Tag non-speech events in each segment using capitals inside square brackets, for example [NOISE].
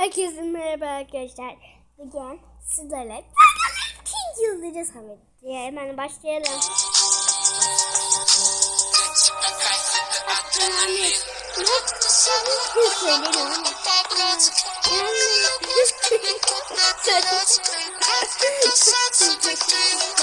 Herkese merhaba arkadaşlar. Bugün sizlerle ikinci yıldırı Samet diye hemen başlayalım. Yani [LAUGHS]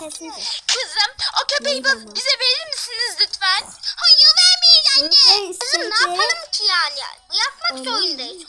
Göstersinize. Kızım o köpeği ama? bize verir misiniz lütfen? Hayır vermeyin anne. Kızım ne yapalım ki yani? Yapmak Olmaz zorundayız.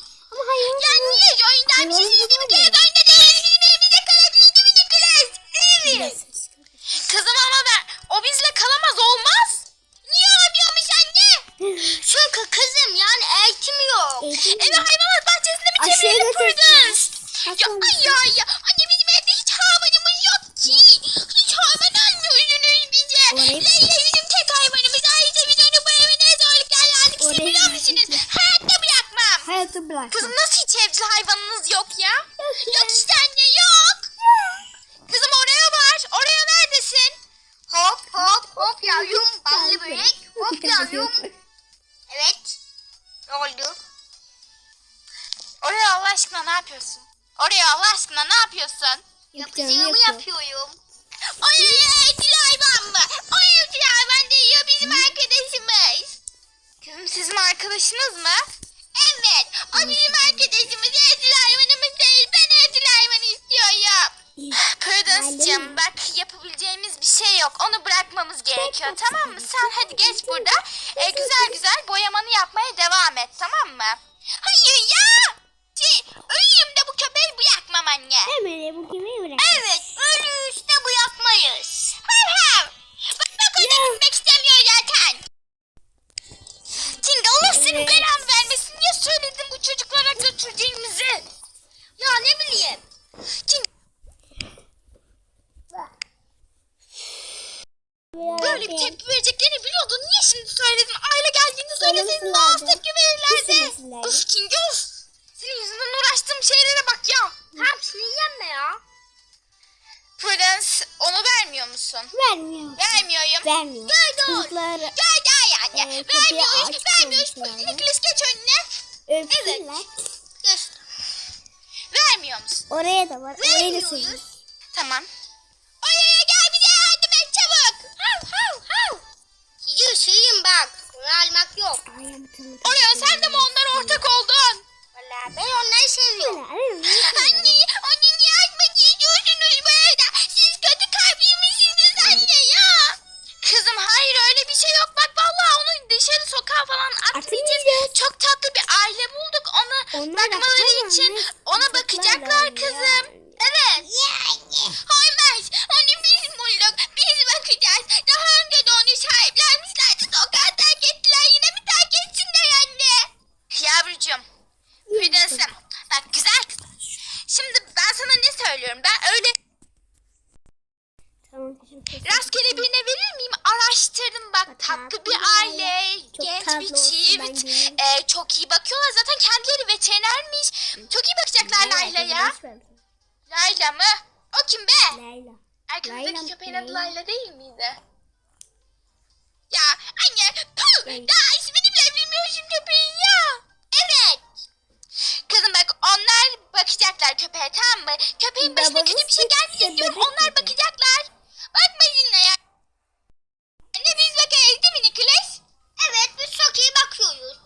Hayatı bırak. Kızım nasıl hiç evcil hayvanınız yok ya? Yok. Yok işte anne yok. Kızım oraya var. Oraya neredesin? Hop hop hop yavrum. Ballı börek. Hop [LAUGHS] yavrum. Evet. Ne oldu? Oraya Allah aşkına ne yapıyorsun? Oraya Allah aşkına ne yapıyorsun? Yapacağımı Yapacağımı yapıyor. yapıyorum. Ay evcil hayvan mı? O evcil hayvan değil bizim arkadaşımız. Kızım sizin arkadaşınız mı? Evet. O bizim arkadaşımız evcil hayvanımız değil. Ben evcil hayvan istiyorum. Prudence'cığım bak yapabileceğimiz bir şey yok. Onu bırakmamız gerekiyor tamam mı? Sen hadi geç burada. E, güzel güzel boyamanı yapmaya devam et tamam mı? Hayır ya! Şey, öleyim de bu köpeği bırakmam anne. Hemen bu kimi bırak. Evet, ölüyüz de bu yapmayız. Hav hav. Bak bak öyle gitmek istemiyor zaten. Şimdi Allah senin belanı. Niye söyledin bu çocuklara götüreceğimizi? Ya ne bileyim. Şimdi böyle bir tepki vereceklerini biliyordun. Niye şimdi söyledin? Aile geldiğinde söyleseydin daha az tepki verirlerdi. Uf Kingi uf. Senin yüzünden uğraştığım şeylere bak ya. Tamam sinirlenme ya. Prudence onu vermiyor musun? Vermiyor. Vermiyorum. Vermiyor. Gel de ol. Çocuklar Gel gel yani. Ee, vermiyoruz. Vermiyoruz. Nicholas geç önüne. Öpsünler. Geç. Vermiyor musun? Oraya da var. Orayı da Vermiyoruz. seviyor. Tamam. Oraya gel bize yardım et çabuk. Hav hav hav. Isırayım bak. Bunu almak yok. Oraya sen de mi onlara ortak oldun? Çok iyi bakıyorlar. Zaten kendileri veterinermiş. Çok iyi bakacaklar Layla'ya. Layla mı? O kim be? Layla. Arkanızdaki Layla- köpeğin adı Layla. Değil miydi? Ya anne puh, daha ismini bile bilmiyorsun köpeğin ya. Evet. Kızım bak onlar bakacaklar köpeğe tamam mı? Köpeğin başına kötü bir şey hiç gelmeyecek diyorum. bebek Onlar gibi. bakacaklar. Bakmasınlar ya. Anne biz bakarız değil mi Nicholas? Evet biz çok iyi bakıyoruz.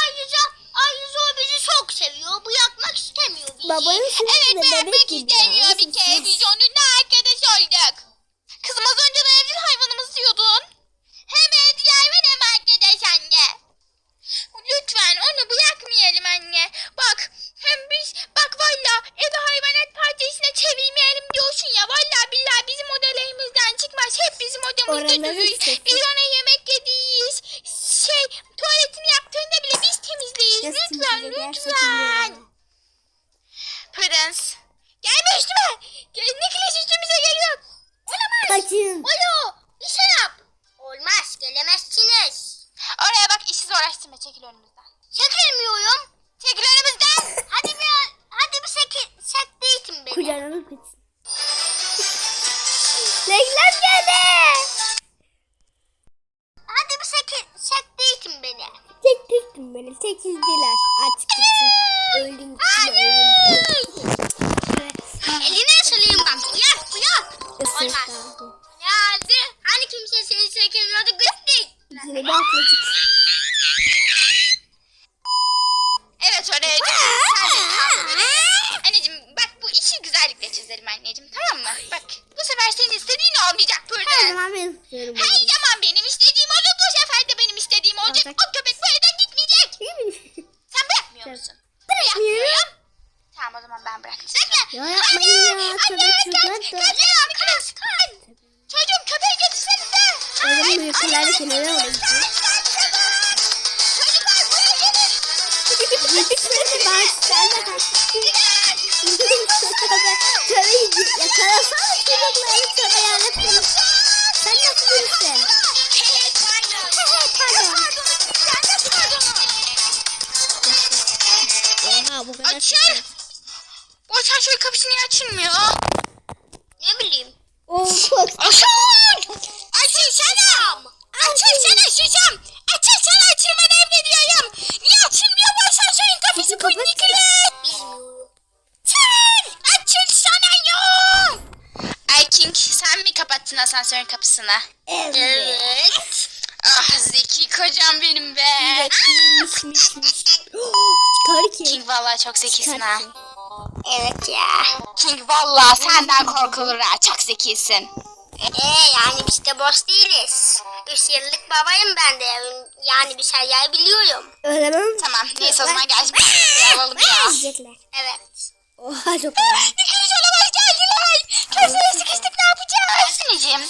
Ayrıca ayrıca o bizi çok seviyor. Bırakmak istemiyor bizi. Babanın sesi Evet de bebek gibi ya. istemiyor bir kere. onunla arkadaş olduk. Kızım az önce de evcil hayvanımız diyordun. Hem evcil hayvan hem arkadaş anne. Lütfen onu bırakmayalım anne. Bak hem biz bak valla evi hayvanat bahçesine çevirmeyelim diyorsun ya. Valla billahi bizim odalarımızdan çıkmaz. Hep bizim odamızda Oraları durur. çektik. Biz ona yemek yediyiz. Şey tuvaletini yaptığında bile biz temizleyiz. Nasıl lütfen temizle, gerçekten lütfen. ya. Prens. Gelme üstüme. Nicholas üstümüze geliyor. Olamaz. Kaçın. Alo. Bir şey yap. Olmaz. Gelemezsiniz. Oraya bak işi zorlaştırma. Çekil önümüzden. Çekilmiyorum. Çekil önümüzden. [LAUGHS] hadi bir hadi bir sek sekleyin beni. Kucağına alıp gitsin. [LAUGHS] Reklam geldi. Hadi bir sakın. Saklayın beni. Tek tektim beni. Tekildiler. Artık. Öldüm gitsin. Eline salayım bak. Yak yak. Olmaz. Isırdım. Hadi. Hani kimse seni çekemiyordu. Gittik. Bir atladık. Evet oraya Oğlum Ay, bu yakınlarda ay, kenara ay, alın. Çocuklar buraya gelin. Yetişmedi bak sen de kaçtın. Tabii yakalasana çocukları tabii yani. Sen nasıl birisin? Oha bu kadar. Açıl. Bu asansör kapısı niye açılmıyor? Ne bileyim. Of. Açıl. Açılsana. Açılsana susam. Açılsana açılmanı emrediyorum. Niye açılmıyor bu asansörün Kapıyı bu? Bilmiyorum. Sen açılsana ya. Ay King sen mi kapattın asansörün kapısını? Evet. Evet. Ah zeki kocam benim be. Zekiymişmişmiş. Çıkar ki. King vallahi çok zekisin ha. Ki. Evet ya. King vallahi senden korkulur ha. Çok zekisin. Ee yani biz de boş değiliz. Üç yıllık babayım ben de. Yani bir şeyler biliyorum. Öğrenemem. Tamam neyse o zaman gel bir alalım ya. Yiyecekler. Evet. Oha çok önemli. Niklas olamaz geldiler. Köşeye sıkıştık ne yapacağız? Anneciğim.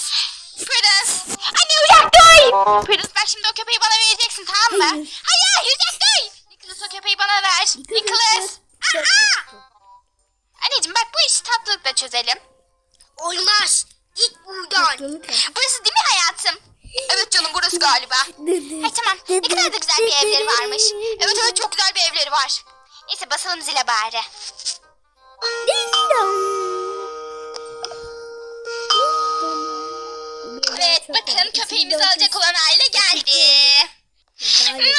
Prudence. Anne uzak dur. Prudence bak şimdi o köpeği bana vereceksin tamam mı? Hayır. Hayır uzak dur. Nicholas o köpeği bana ver. Nicholas. Aa! Anneciğim bak bu işi tatlılıkla çözelim. Olmaz. Git buradan. Burası değil mi hayatım? Evet canım burası galiba. [LAUGHS] Ay tamam. Ne kadar da güzel bir evleri varmış. Evet evet çok güzel bir evleri var. Neyse basalım zile bari. Evet bakın köpeğimizi alacak olan aile geldi. [LAUGHS]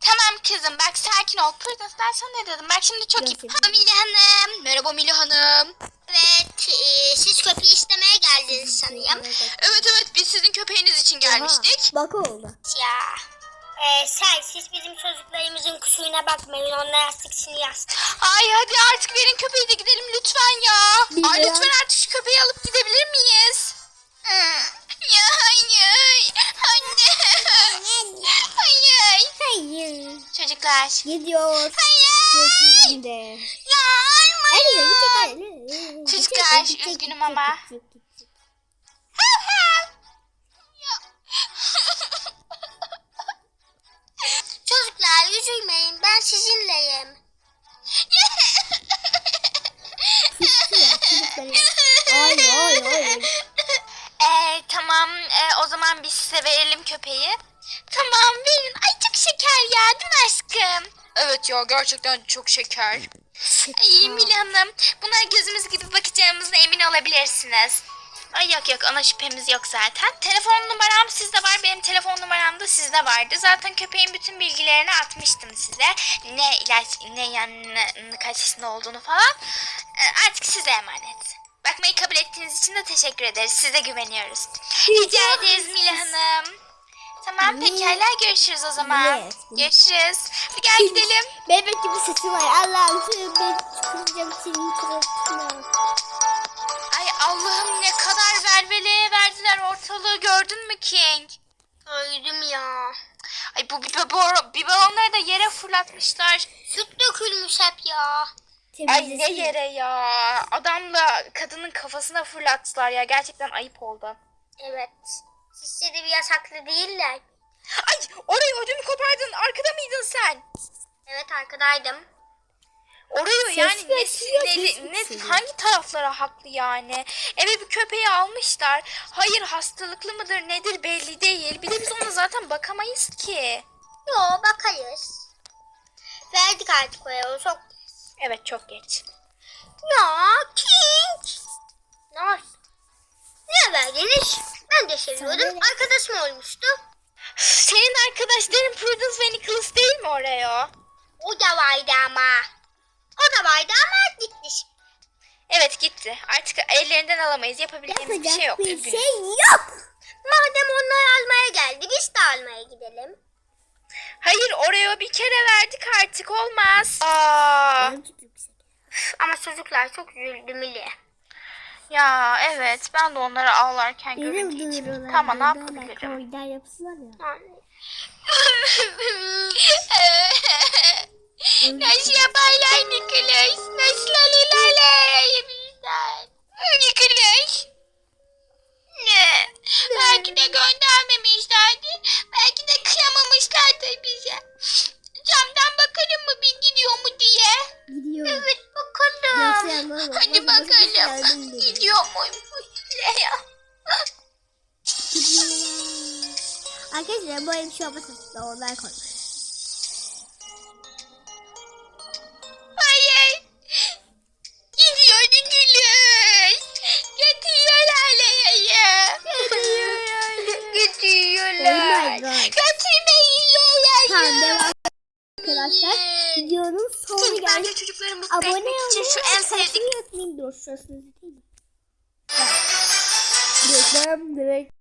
Tamam kızım bak sakin ol. Prudence ben sana ne dedim? Bak şimdi çok iyi. Ha Mili Hanım. Merhaba Mili Hanım. E, siz köpeği istemeye geldiniz sanıyorum. Evet evet biz sizin köpeğiniz için gelmiştik. Bak oldu. Ya. Ee, sen siz bizim çocuklarımızın kusuruna bakmayın. Onlar yastıksını yastık. Ay hadi artık verin köpeği de gidelim lütfen ya. Ay Bilmiyorum. lütfen artık şu köpeği alıp gidebilir miyiz? Hmm. Ya hayır. Anne. Hayır. Hayır. Çocuklar. Gidiyor. Hayır. Gökyüzünde. Ya almayın. gidecek hadi. Çocuklar, üzgünüm ama. Ya gerçekten çok şeker. Ay Mila Hanım bunlar gözümüz gibi bakacağımızda emin olabilirsiniz. Ay yok yok ona şüphemiz yok zaten. Telefon numaram sizde var. Benim telefon numaram da sizde vardı. Zaten köpeğin bütün bilgilerini atmıştım size. Ne ilaç, ne yani ne, ne kaç yaşında olduğunu falan. Ee, artık size emanet. Bakmayı kabul ettiğiniz için de teşekkür ederiz. Size güveniyoruz. Rica ederiz Mila Hanım. Tamam pekala görüşürüz o zaman. Evet. Görüşürüz. Hadi gel gidelim. Bebek gibi sesi var. Allah'ım tövbe çıkacağım senin suratına. Ay Allah'ım ne kadar velveleye verdiler ortalığı gördün mü King? Öldüm ya. Ay bu biber, biberonları da yere fırlatmışlar. Süt dökülmüş hep ya. Ay ne yere ya. Adamla kadının kafasına fırlattılar ya. Gerçekten ayıp oldu. Evet. Sizce de bir yasaklı değiller. Ay orayı ödümü kopardın. Arkada mıydın sen? Evet arkadaydım. Orayı Ses yani ne, ne, bekliyor. hangi taraflara haklı yani? Eve bir köpeği almışlar. Hayır hastalıklı mıdır nedir belli değil. Bir de biz ona zaten bakamayız ki. Yo bakayız. Verdik artık o evi çok. Evet çok geç. Ya King. Nice. Niye verdiniz? Ben de seviyordum. Arkadaşım olmuştu. Senin arkadaşların Prudence ve Nicholas değil mi oraya? O da vardı ama. O da vardı ama gitti. Evet gitti. Artık ellerinden alamayız. Yapabileceğimiz bir şey yok. bir şey yok. Madem onlar almaya geldi biz de almaya gidelim. Hayır oraya bir kere verdik artık olmaz. Aa, Ama çocuklar çok üzüldü Mili. Ya evet ben de onları ağlarken görünce içim. Tamam ne yapabilirim? Koydan yapısılar ya. [LAUGHS] Nasıl yaparlar Nicholas? Nasıl alırlar? Nicholas? Ne? Belki de göndermemişlerdi. Böyle bir şey olmasın. Onlar koy. Hayır. Gidiyor Nicholas. Götürüyorlar Leyla'yı. Oh Götürüyorlar. my god. Götürmeyin Leyla'yı. Arkadaşlar. Videonun sonuna Çünkü bence çocukları mutlu Abone etmek için olmayı şu en sevdiğim Dur şurasını mi? Reklam direkt.